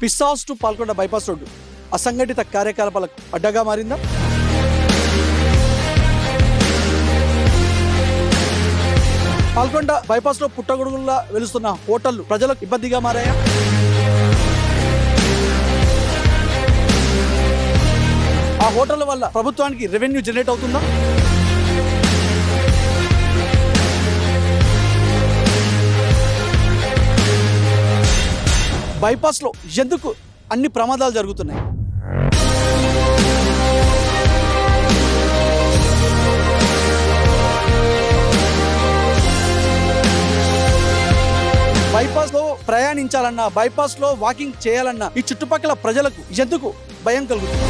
పిస్సాస్ to Palkonda bypass road. అసంఘటిత కార్యకలాపాలకు అడ్డగా మారిందా? పాల్కొండ బైపాస్లో పుట్టగొడుగుల్లా వెలుస్తున్న హోటళ్ళు ప్రజలకు ఇబ్బందిగా మారాయా? ఆ హోటల్ వల్ల ప్రభుత్వానికి రెవెన్యూ జనరేట్ అవుతుందా? బైపాస్లో ఎందుకు అన్ని ప్రమాదాలు జరుగుతున్నాయి? బైపాస్లో ప్రయాణించాలన్నా బైపాస్లో వాకింగ్ చేయాలన్నా ఈ చుట్టుపక్కల ప్రజలకు ఎందుకు భయం కలుగుతుంది?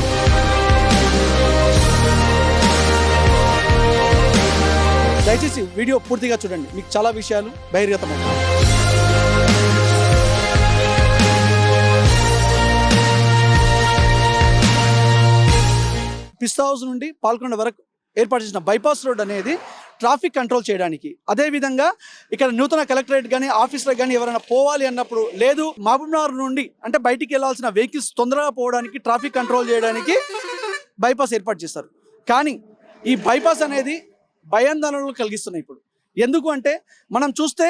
దయచేసి వీడియో పూర్తిగా చూడండి. మీకు చాలా విషయాలు బహిర్గతమవుతాయి. పిస్తా హౌస్ నుండి పాల్కొండ వరకు ఏర్పాటు చేసిన బైపాస్ రోడ్ అనేది ట్రాఫిక్ కంట్రోల్ చేయడానికి. అదేవిధంగా ఇక్కడ నూతన కలెక్టరేట్ కానీ ఆఫీసులకు కానీ ఎవరైనా పోవాలి అన్నప్పుడు లేదు మహబూబ్నగర్ నుండి అంటే బయటికి వెళ్ళాల్సిన వెహికల్స్ తొందరగా పోవడానికి ట్రాఫిక్ కంట్రోల్ చేయడానికి బైపాస్ ఏర్పాటు చేస్తారు కానీ ఈ బైపాస్ అనేది భయాందోళనలు కలిగిస్తున్నాయి ఇప్పుడు. ఎందుకు అంటే మనం చూస్తే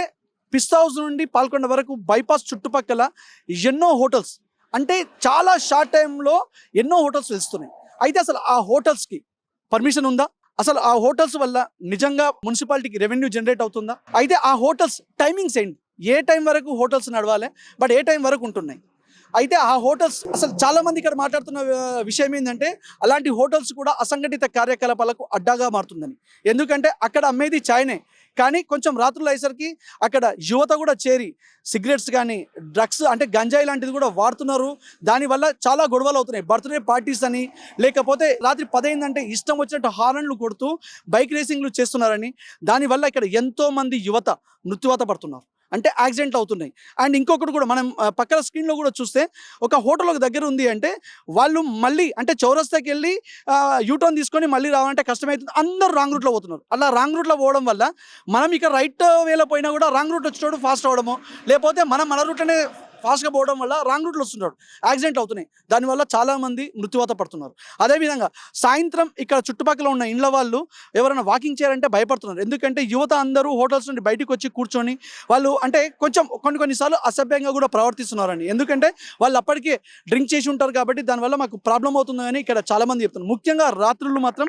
పిస్తా హౌస్ నుండి పాల్కొండ వరకు బైపాస్ చుట్టుపక్కల ఎన్నో హోటల్స్ అంటే చాలా షార్ట్ టైంలో ఎన్నో హోటల్స్ వెలుస్తున్నాయి. అయితే అసలు ఆ హోటల్స్కి పర్మిషన్ ఉందా? అసలు ఆ హోటల్స్ వల్ల నిజంగా మున్సిపాలిటీకి రెవెన్యూ జనరేట్ అవుతుందా? అయితే ఆ హోటల్స్ టైమింగ్స్ ఏంటి? ఏ టైం వరకు హోటల్స్ నడవాలి? బట్ ఏ టైం వరకు ఉంటున్నాయి? అయితే ఆ హోటల్స్ అసలు చాలా మంది ఇక్కడ మాట్లాడుతున్న విషయం ఏంటంటే అలాంటి హోటల్స్ కూడా అసంఘటిత కార్యకలాపాలకు అడ్డాగా మారుతుందని. ఎందుకంటే అక్కడ అమ్మేది చాయ్నే కానీ కొంచెం రాత్రులు అయ్యేసరికి అక్కడ యువత కూడా చేరి సిగరెట్స్ కానీ డ్రగ్స్ అంటే గంజాయి లాంటిది కూడా వాడుతున్నారు. దానివల్ల చాలా గొడవలు అవుతున్నాయి. బర్త్డే పార్టీస్ అని లేకపోతే రాత్రి పదైందంటే ఇష్టం వచ్చినట్టు హారన్లు కొడుతూ బైక్ రేసింగ్లు చేస్తున్నారని దానివల్ల ఇక్కడ ఎంతోమంది యువత మృత్యువాత పడుతున్నారు. అంటే యాక్సిడెంట్లు అవుతున్నాయి. అండ్ ఇంకొకటి కూడా మనం పక్కన స్క్రీన్లో కూడా చూస్తే ఒక హోటల్ ఒక దగ్గర ఉంది అంటే వాళ్ళు మళ్ళీ అంటే చౌరస్తాకి వెళ్ళి యూటర్న్ తీసుకొని మళ్ళీ రావాలంటే కష్టమవుతుంది అందరూ రాంగ్ రూట్లో పోతున్నారు. అలా రాంగ్ రూట్లో పోవడం వల్ల మనం ఇక రైట్ వేలో పోయినా కూడా రాంగ్ రూట్ వచ్చేటోడు ఫాస్ట్ అవడము లేకపోతే మనం మన రూట్లోనే ఫాస్ట్గా పోవడం వల్ల రాంగ్ రూట్లో వస్తున్నాడు యాక్సిడెంట్ అవుతున్నాయి. దానివల్ల చాలామంది మృత్యువాత పడుతున్నారు. అదేవిధంగా సాయంత్రం ఇక్కడ చుట్టుపక్కల ఉన్న ఇండ్ల వాళ్ళు ఎవరైనా వాకింగ్ చేయాలంటే భయపడుతున్నారు. ఎందుకంటే యువత అందరూ హోటల్స్ నుండి బయటకు వచ్చి కూర్చొని వాళ్ళు అంటే కొంచెం కొన్ని కొన్నిసార్లు అసభ్యంగా కూడా ప్రవర్తిస్తున్నారని. ఎందుకంటే వాళ్ళు అప్పటికే డ్రింక్ చేసి ఉంటారు కాబట్టి దానివల్ల మాకు ప్రాబ్లం అవుతుందని ఇక్కడ చాలామంది చెప్తున్నారు. ముఖ్యంగా రాత్రులు మాత్రం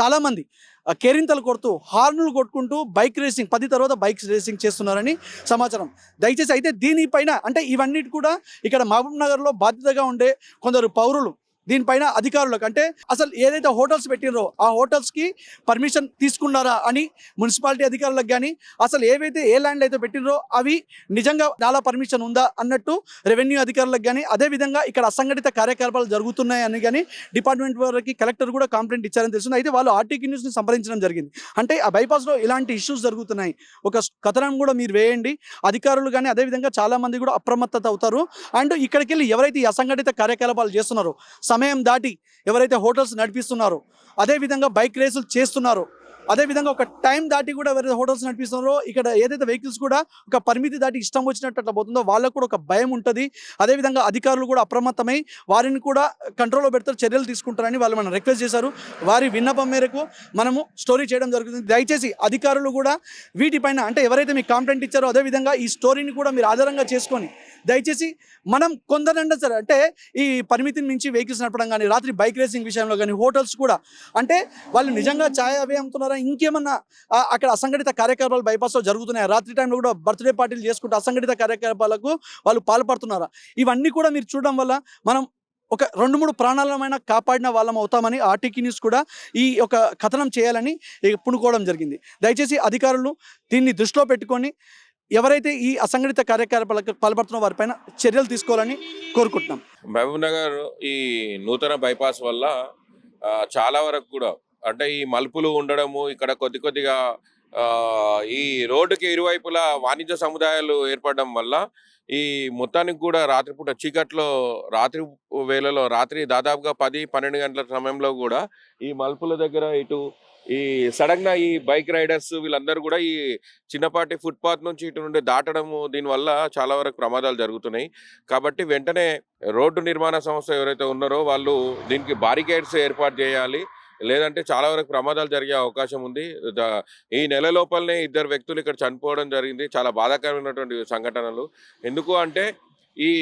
చాలామంది కేరింతలు కొడుతూ హార్నులు కొట్టుకుంటూ బైక్ రేసింగ్ పది తర్వాత బైక్ రేసింగ్ చేస్తున్నారని సమాచారం. దయచేసి అయితే దీనిపైన అంటే ఇవన్నిటి కూడా ఇక్కడ మహబూబ్ నగర్లో బాధ్యతగా ఉండే కొందరు పౌరులు దీనిపైన అధికారులకు అంటే అసలు ఏదైతే హోటల్స్ పెట్టినరో ఆ హోటల్స్కి పర్మిషన్ తీసుకున్నారా అని మున్సిపాలిటీ అధికారులకు కానీ అసలు ఏవైతే ఏ ల్యాండ్ అయితే పెట్టినరో అవి నిజంగా నాలా పర్మిషన్ ఉందా అన్నట్టు రెవెన్యూ అధికారులకు కానీ అదేవిధంగా ఇక్కడ అసంఘటిత కార్యకలాపాలు జరుగుతున్నాయని కానీ డిపార్ట్మెంట్ వారికి కలెక్టర్ కూడా కంప్లైంట్ ఇచ్చారని తెలుస్తుంది. అయితే వాళ్ళు ఆర్టీకి న్యూస్ని సంప్రదించడం జరిగింది. అంటే ఆ బైపాస్లో ఇలాంటి ఇష్యూస్ జరుగుతున్నాయి. ఒక కథనం కూడా మీరు వేయండి. అధికారులు కానీ అదేవిధంగా చాలా మంది కూడా అప్రమత్తత అవుతారు. అండ్ ఇక్కడికి వెళ్ళి ఎవరైతే ఈ అసంఘటిత కార్యకలాపాలు చేస్తున్నారో సమయం దాటి ఎవరైతే హోటల్స్ నడిపిస్తున్నారో అదేవిధంగా బైక్ రేసులు చేస్తున్నారో అదేవిధంగా ఒక టైం దాటి కూడా వేరే హోటల్స్ నడిపిస్తున్నారో ఇక్కడ ఏదైతే వెహికల్స్ కూడా ఒక పరిమితి దాటి ఇష్టం వచ్చినట్టు అట్లా పోతుందో వాళ్ళకు కూడా ఒక భయం ఉంటుంది. అదేవిధంగా అధికారులు కూడా అప్రమత్తమై వారిని కూడా కంట్రోల్లో పెడతారు చర్యలు తీసుకుంటారని వాళ్ళు మనం రిక్వెస్ట్ చేశారు. వారి విన్నపం మేరకు మనము స్టోరీ చేయడం జరుగుతుంది. దయచేసి అధికారులు కూడా వీటిపైన అంటే ఎవరైతే మీకు కంప్లైంట్ ఇచ్చారో అదేవిధంగా ఈ స్టోరీని కూడా మీరు ఆధారంగా చేసుకొని దయచేసి మనం కొందరంటే సరే అంటే ఈ పరిమితిని మించి వెహికల్స్ నడపడం కానీ రాత్రి బైక్ రేసింగ్ విషయంలో కానీ హోటల్స్ కూడా అంటే వాళ్ళు నిజంగా ఛాయ్ అవే అమ్ముతున్నారు ఇంకేమన్నా అక్కడ అసంఘటిత కార్యకలాపాలు బైపాస్లో జరుగుతున్నాయి? రాత్రి టైంలో కూడా బర్త్డే పార్టీలు చేసుకుంటూ అసంఘటిత కార్యకలాపాలకు వాళ్ళు పాల్పడుతున్నారా? ఇవన్నీ కూడా మీరు చూడడం వల్ల మనం ఒక రెండు మూడు ప్రాణాలమైన కాపాడిన వాళ్ళం అవుతామని ఆర్టీకి న్యూస్ కూడా ఈ ఒక కథనం చేయాలని పుణుకోవడం జరిగింది. దయచేసి అధికారులు దీన్ని దృష్టిలో పెట్టుకొని ఎవరైతే ఈ అసంఘటిత కార్యకలాపాలకు పాల్పడుతున్న వారిపైన చర్యలు తీసుకోవాలని కోరుకుంటున్నాం. మహబూబ్ నగర్ ఈ నూతన బైపాస్ వల్ల చాలా వరకు కూడా అంటే ఈ మలుపులు ఉండడము ఇక్కడ కొద్ది కొద్దిగా ఆ, ఈ రోడ్డుకి ఇరువైపులా వాణిజ్య సముదాయాలు ఏర్పడడం వల్ల ఈ మొత్తానికి కూడా రాత్రిపూట చీకట్లో రాత్రి వేళలో రాత్రి దాదాపుగా పది పన్నెండు గంటల సమయంలో కూడా ఈ మలుపుల దగ్గర ఇటు ఈ సడన్గా ఈ బైక్ రైడర్స్ వీళ్ళందరూ కూడా ఈ చిన్నపాటి ఫుట్పాత్ నుంచి ఇటు నుండి దాటడము దీనివల్ల చాలా వరకు ప్రమాదాలు జరుగుతున్నాయి. కాబట్టి వెంటనే రోడ్డు నిర్మాణ సంస్థ ఎవరైతే ఉన్నారో వాళ్ళు దీనికి బారికేడ్స్ ఏర్పాటు చేయాలి. లేదంటే చాలా వరకు ప్రమాదాలు జరిగే అవకాశం ఉంది. ఈ నెల లోపలనే ఇద్దరు వ్యక్తులు ఇక్కడ చనిపోవడం జరిగింది. చాలా బాధాకరమైనటువంటి సంఘటనలు. ఎందుకు అంటే ఈ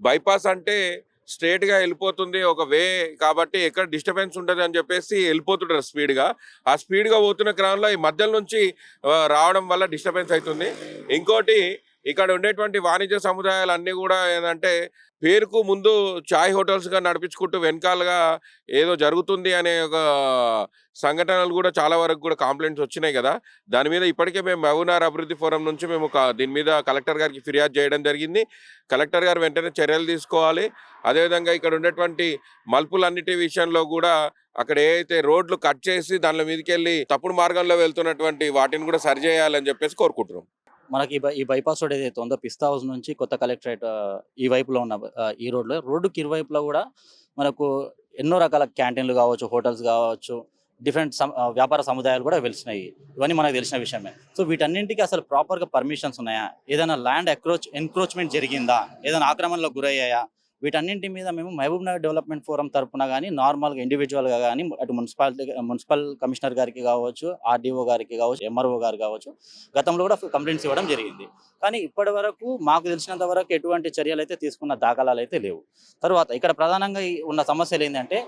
బైపాస్ అంటే స్ట్రేట్గా వెళ్ళిపోతుంది ఒక వే కాబట్టి ఎక్కడ డిస్టర్బెన్స్ ఉంటుంది అని చెప్పేసి వెళ్ళిపోతుంటారు స్పీడ్గా. ఆ స్పీడ్గా పోతున్న క్రమంలో ఈ మధ్యలో నుంచి రావడం వల్ల డిస్టర్బెన్స్ అవుతుంది. ఇంకోటి ఇక్కడ ఉండేటువంటి వాణిజ్య సముదాయాలు అన్ని కూడా ఏంటంటే పేరుకు ముందు చాయ్ హోటల్స్గా నడిపించుకుంటూ వెనకాలగా ఏదో జరుగుతుంది అనే ఒక సంఘటనలు కూడా చాలా వరకు కూడా కంప్లైంట్స్ వచ్చినాయి కదా. దాని మీద ఇప్పటికే మేము మహబూనార్ అభివృద్ధి ఫోరం నుంచి మేము ఒక దీని మీద కలెక్టర్ గారికి ఫిర్యాదు చేయడం జరిగింది. కలెక్టర్ గారు వెంటనే చర్యలు తీసుకోవాలి. అదేవిధంగా ఇక్కడ ఉండేటువంటి మలుపులన్నిటి విషయంలో కూడా అక్కడ ఏదైతే రోడ్లు కట్ చేసి దానిలో మీదకి వెళ్ళి తప్పుడు మార్గంలో వెళ్తున్నటువంటి వాటిని కూడా సరిచేయాలని చెప్పేసి కోరుకుంటున్నాం. మనకి ఈ బై- ఈ బైపాస్ రోడ్ ఏదైతే ఉందో పిస్తా హౌస్ నుంచి కొత్త కలెక్టరేట్ ఈ వైపులో ఉన్న ఈ రోడ్లో రోడ్డుకి ఇరువైపులో కూడా మనకు ఎన్నో రకాల క్యాంటీన్లు కావచ్చు హోటల్స్ కావచ్చు డిఫరెంట్ వ్యాపార సముదాయాలు కూడా వెలిసినాయి. ఇవన్నీ మనకు తెలిసిన విషయమే. సో వీటన్నింటికి అసలు ప్రాపర్గా పర్మిషన్స్ ఉన్నాయా? ఏదైనా ల్యాండ్ అక్రోచ్ ఎన్క్రోచ్మెంట్ జరిగిందా? ఏదైనా ఆక్రమణలో గురయ్యాయా? వీటన్నింటి మీద మేము మహబూబ్ నగర్ డెవలప్మెంట్ ఫోరం తరఫున కానీ నార్మల్గా ఇండివిజువల్గా కానీ అటు మున్సిపాలిటీ మున్సిపల్ కమిషనర్ గారికి కావచ్చు ఆర్డీఓ గారికి కావచ్చు ఎంఆర్ఓ గారు కావచ్చు గతంలో కూడా కంప్లైంట్స్ ఇవ్వడం జరిగింది. కానీ ఇప్పటి వరకు మాకు తెలిసినంత వరకు ఎటువంటి చర్యలు అయితే తీసుకున్న దాఖలాలు అయితే లేవు. తర్వాత ఇక్కడ ప్రధానంగా ఉన్న సమస్యలు ఏంటంటే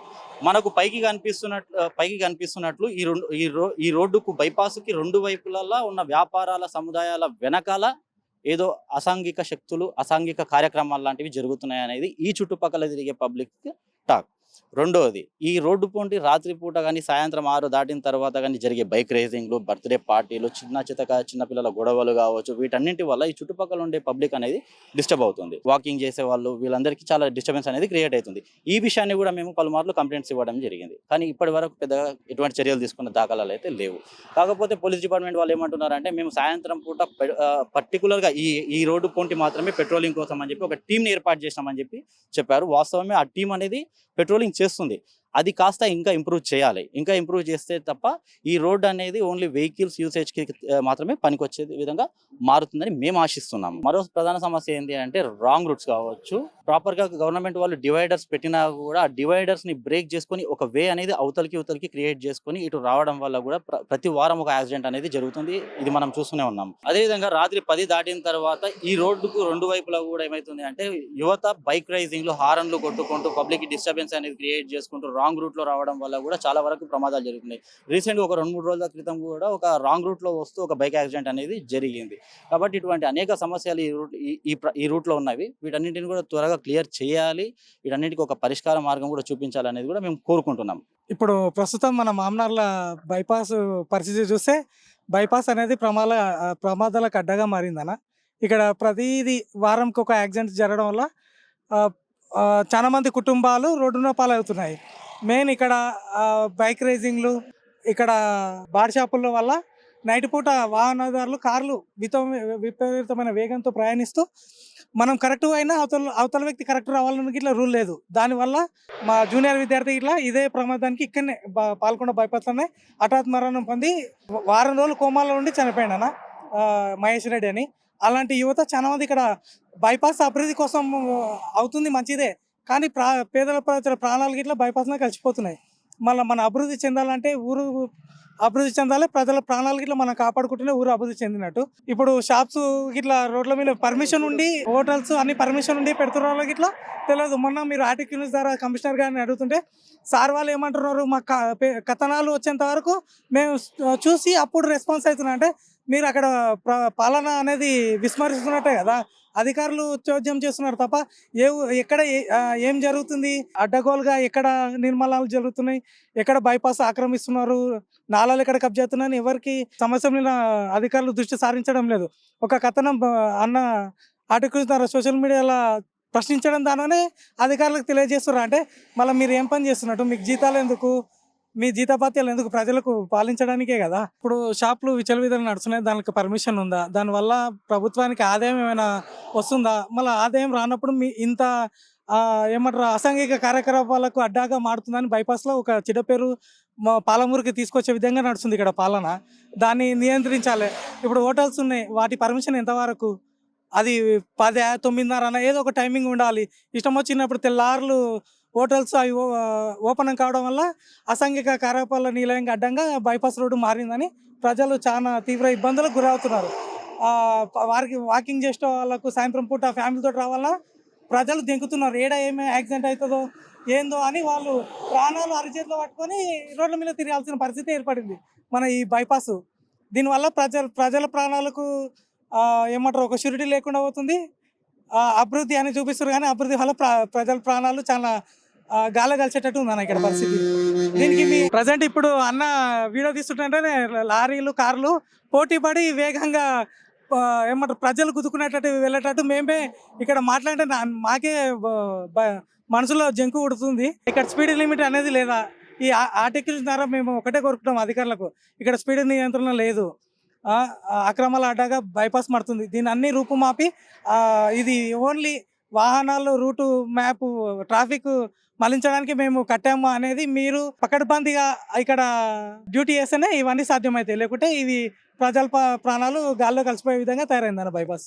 మనకు పైకి కనిపిస్తున్నట్లు పైకి కనిపిస్తున్నట్లు ఈ రెండు ఈ ఈ రోడ్డుకు బైపాస్కి రెండు వైపులలో ఉన్న వ్యాపారాల సముదాయాల వెనకాల ఏదో అసాంఘిక శక్తులు అసాంఘిక కార్యక్రమాలు లాంటివి జరుగుతున్నాయి అనేది ఈ చుట్టుపక్కల తిరిగే పబ్లిక్ టాక్. రెండవది ఈ రోడ్డు పొంటి రాత్రిపూట కానీ సాయంత్రం ఆరు దాటిన తర్వాత కానీ జరిగే బైక్ రేసింగ్లు బర్త్డే పార్టీలు చిన్న చితక చిన్నపిల్లల గొడవలు కావచ్చు వీటన్నింటి వల్ల ఈ చుట్టుపక్కల ఉండే పబ్లిక్ అనేది డిస్టర్బ్ అవుతుంది. వాకింగ్ చేసే వాళ్ళు వీళ్ళందరికీ చాలా డిస్టర్బెన్స్ అనేది క్రియేట్ అవుతుంది. ఈ విషయాన్ని కూడా మేము పలుమార్లు కంప్లైంట్స్ ఇవ్వడం జరిగింది. కానీ ఇప్పటి వరకు పెద్దగా ఎటువంటి చర్యలు తీసుకున్న దాఖలాలు అయితే లేవు. కాకపోతే పోలీస్ డిపార్ట్మెంట్ వాళ్ళు ఏమంటున్నారంటే మేము సాయంత్రం పూట పర్టికులర్గా గా ఈ ఈ రోడ్డు పోంటి మాత్రమే పెట్రోలింగ్ కోసం అని చెప్పి ఒక టీంని ఏర్పాటు చేసినామని చెప్పి చెప్పారు. వాస్తవమే ఆ టీం అనేది పెట్రోల్ పెట్రోలింగ్ చేస్తుంది. అది కాస్త ఇంకా ఇంప్రూవ్ చేయాలి. ఇంకా ఇంప్రూవ్ చేస్తే తప్ప ఈ రోడ్ అనేది ఓన్లీ వెహికల్స్ యూసేజ్కి మాత్రమే పనికొచ్చే విధంగా మారుతుందని మేము ఆశిస్తున్నాం. మరో ప్రధాన సమస్య ఏంటి అంటే రాంగ్ రూట్స్ కావచ్చు. ప్రాపర్గా గవర్నమెంట్ వాళ్ళు డివైడర్స్ పెట్టినా కూడా ఆ డివైడర్స్ని బ్రేక్ చేసుకొని ఒక వే అనేది అవతలికి అవతలికి క్రియేట్ చేసుకొని ఇటు రావడం వల్ల కూడా ప్రతి వారం ఒక యాక్సిడెంట్ అనేది జరుగుతుంది. ఇది మనం చూస్తూనే ఉన్నాం. అదేవిధంగా రాత్రి పది దాటిన తర్వాత ఈ రోడ్డుకు రెండు వైపులా కూడా ఏమవుతుంది అంటే యువత బైక్ రైజింగ్లో హారన్లు కొట్టుకుంటూ పబ్లిక్ డిస్టర్బెన్స్ అనేది క్రియేట్ చేసుకుంటూ రాంగ్ రూట్లో రావడం వల్ల కూడా చాలా వరకు ప్రమాదాలు జరుగుతున్నాయి. రీసెంట్గా ఒక రెండు మూడు రోజుల క్రితం కూడా ఒక రాంగ్ రూట్లో వస్తూ ఒక బైక్ యాక్సిడెంట్ అనేది జరిగింది. కాబట్టి ఇటువంటి అనేక సమస్యలు ఈ రూట్ ఈ- ఈ రూట్లో ఉన్నవి. వీటన్నింటిని కూడా త్వరగా క్లియర్ చేయాలి. వీటన్నిటికీ ఒక పరిష్కార మార్గం కూడా చూపించాలనేది కూడా మేము కోరుకుంటున్నాం. ఇప్పుడు ప్రస్తుతం మన మామనార్ల బైపాస్ పరిస్థితి చూస్తే బైపాస్ అనేది ప్రమాద ప్రమాదాలకు అడ్డగా మారిందన్న. ఇక్కడ ప్రతిదీ వారంకి ఒక యాక్సిడెంట్ జరగడం వల్ల చాలామంది చాలా మంది కుటుంబాలు రోడ్డున పాలవుతున్నాయి. మెయిన్ ఇక్కడ బైక్ రేసింగ్లు ఇక్కడ బార్ షాపుల వల్ల నైట్ పూట వాహనదారులు కార్లు విత విపరీతమైన వేగంతో ప్రయాణిస్తూ మనం కరెక్ట్ అయినా అవతల అవతల వ్యక్తి కరెక్ట్ రావాలని ఇట్లా రూల్ లేదు. దానివల్ల మా జూనియర్ విద్యార్థి ఇట్లా ఇదే ప్రమాదానికి ఇక్కడనే పాల్గొండ బైపాస్లోనే హఠాత్ మరణం పొంది వారం రోజులు కోమాలో ఉండి చనిపోయాడు అన్న మహేష్ రెడ్డి అని. అలాంటి యువత చాలా మంది ఇక్కడ బైపాస్ అభివృద్ధి కోసం అవుతుంది మంచిదే. కానీ ప్రా పేదల ప్రజల ప్రాణాలు గిట్లా బైపాస్లో కలిసిపోతున్నాయి. మళ్ళీ మన అభివృద్ధి చెందాలంటే ఊరు అభివృద్ధి చెందాలి ప్రజల ప్రాణాలు గిట్లా మనం కాపాడుకుంటేనే ఊరు అభివృద్ధి చెందినట్టు. ఇప్పుడు షాప్స్ గిట్లా రోడ్ల మీద పర్మిషన్ ఉండి హోటల్స్ అన్ని పర్మిషన్ ఉండి పెడుతున్న వాళ్ళకి తెలియదు. మొన్న మీరు ఆర్టికల్ న్యూస్ ద్వారా కమిషనర్ గారిని అడుగుతుంటే సార్ వాళ్ళు ఏమంటున్నారు? మా క- కథనాలు వచ్చేంత వరకు మేము చూసి అప్పుడు రెస్పాన్స్ అవుతున్నా అంటే మీరు అక్కడ పాలన అనేది విస్మరిస్తున్నట్టే కదా? అధికారులు చోద్యం చేస్తున్నారు తప్ప ఏ ఎక్కడ ఏ- ఏం జరుగుతుంది? అడ్డగోలుగా ఎక్కడ నిర్మాణాలు జరుగుతున్నాయి? ఎక్కడ బైపాస్ ఆక్రమిస్తున్నారు? నాలాలు ఎక్కడ కబ్జా ఎవరికి సమస్య మీద అధికారులు దృష్టి సారించడం లేదు. ఒక కథనం అన్న ఆర్టికల్స్ ద్వారా సోషల్ మీడియాలో ప్రశ్నించడం దానినే అధికారులకు తెలియజేస్తున్నారు అంటే మళ్ళీ మీరు ఏం పని చేస్తున్నట్టు? మీకు జీతాలు ఎందుకు? మీ జీతపాత్యాలు ఎందుకు ప్రజలకు పాలించడానికే కదా? ఇప్పుడు షాపులు విచలవిధులు నడుస్తున్నాయి దానికి పర్మిషన్ ఉందా? దానివల్ల ప్రభుత్వానికి ఆదాయం ఏమైనా వస్తుందా? మళ్ళీ ఆదాయం రానప్పుడు మీ ఇంత ఏమంటారు అసాంఘిక కార్యకలాపాలకు అడ్డాగా మారుతుందని బైపాస్లో ఒక చెడ్డ పేరు మా పాలమూరుకి తీసుకొచ్చే విధంగా నడుస్తుంది ఇక్కడ పాలన. దాన్ని నియంత్రించాలి. ఇప్పుడు హోటల్స్ ఉన్నాయి వాటి పర్మిషన్ ఎంతవరకు? అది పది తొమ్మిదిన్నర అన్న ఏదో ఒక టైమింగ్ ఉండాలి. ఇష్టం వచ్చినప్పుడు తెల్లారులు హోటల్స్ అవి ఓపెన్ కావడం వల్ల అసాంఘిక కార్యకలాపాల నిలయంగా అడ్డంగా బైపాస్ రోడ్డు మారిందని ప్రజలు చాలా తీవ్ర ఇబ్బందులకు గురవుతున్నారు. వారికి వాకింగ్ చేసే వాళ్ళకు సాయంత్రం పూట ఫ్యామిలీతో రావాలా? ప్రజలు దెంకుతున్నారు. ఏడ ఏమి యాక్సిడెంట్ అవుతుందో ఏందో అని వాళ్ళు ప్రాణాలు అరిచేతిలో పట్టుకొని రోడ్ల మీద తిరగాల్సిన పరిస్థితి ఏర్పడింది మన ఈ బైపాస్. దీనివల్ల ప్రజలు ప్రజల ప్రాణాలకు ఏమంటారు ఒక షూరిటీ లేకుండా పోతుంది. అభివృద్ధి అని చూపిస్తారు కానీ అభివృద్ధి వల్ల ప్రజల ప్రాణాలు చాలా ఆ, ఉంది కలిసేటట్టు ఇక్కడ పరిస్థితి. దీనికి మీ ప్రజెంట్ ఇప్పుడు అన్న వీడియో తీస్తుంటేనే లారీలు కార్లు పోటీ పడి వేగంగా ఏమంటారు ప్రజలు గుద్దుకునేటట్టు వెళ్ళేటట్టు మేమే ఇక్కడ మాట్లాడితే మాకే మనసులో జంకు ఉడుతుంది ఇక్కడ స్పీడ్ లిమిట్ అనేది లేదా ఈ ఆ- ఆర్టికల్స్ ద్వారా మేము ఒకటే కోరుకుంటాం అధికారులకు. ఇక్కడ స్పీడ్ నియంత్రణ లేదు. అక్రమాల అడ్డాగా బైపాస్ పడుతుంది దీన్ని అన్ని రూపుమాపి ఇది ఓన్లీ వాహనాలు రూటు మ్యాప్ ట్రాఫిక్ మళ్ళించడానికి మేము కట్టాము అనేది మీరు పకడ్బందీగా ఇక్కడ డ్యూటీ చేస్తేనే ఇవన్నీ సాధ్యమవుతాయి లేకుంటే ఇవి ప్రజల ప్రాణాలు గాల్లో కలిసిపోయే విధంగా తయారైందన్న బైపాస్